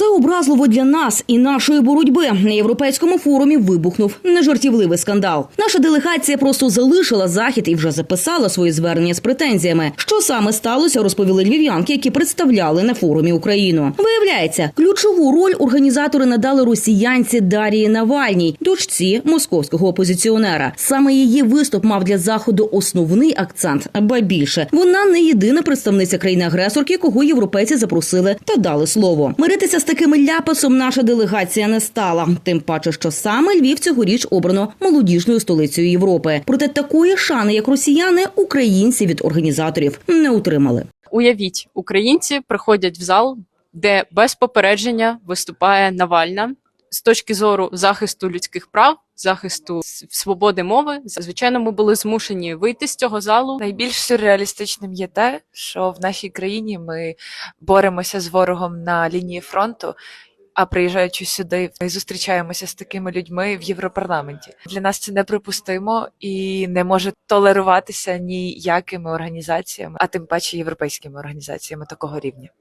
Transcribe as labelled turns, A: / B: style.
A: Це образливо для нас і нашої боротьби. На європейському форумі вибухнув нежартівливий скандал. Наша делегація просто залишила захід і вже записала свої звернення з претензіями. Що саме сталося, розповіли львів'янки, які представляли на форумі Україну. Виявляється, ключову роль організатори надали росіянці Дарії Навальній, дочці московського опозиціонера. Саме її виступ мав для заходу основний акцент, ба більше вона не єдина представниця країни-агресорки, кого європейці запросили та дали слово. Миритися з такими ляпасом наша делегація не стала. Тим паче, що саме Львів цьогоріч обрано молодіжною столицею Європи. Проте такої шани, як росіяни, українці від організаторів не отримали.
B: Уявіть, українці приходять в зал, де без попередження виступає Навальна з точки зору захисту людських прав, захисту свободи мови. Звичайно, ми були змушені вийти з цього залу.
C: Найбільш сюрреалістичним є те, що в нашій країні ми боремося з ворогом на лінії фронту. А приїжджаючи сюди, ми зустрічаємося з такими людьми в Європарламенті. Для нас це неприпустимо і не може толеруватися ніякими організаціями, а тим паче європейськими організаціями такого рівня.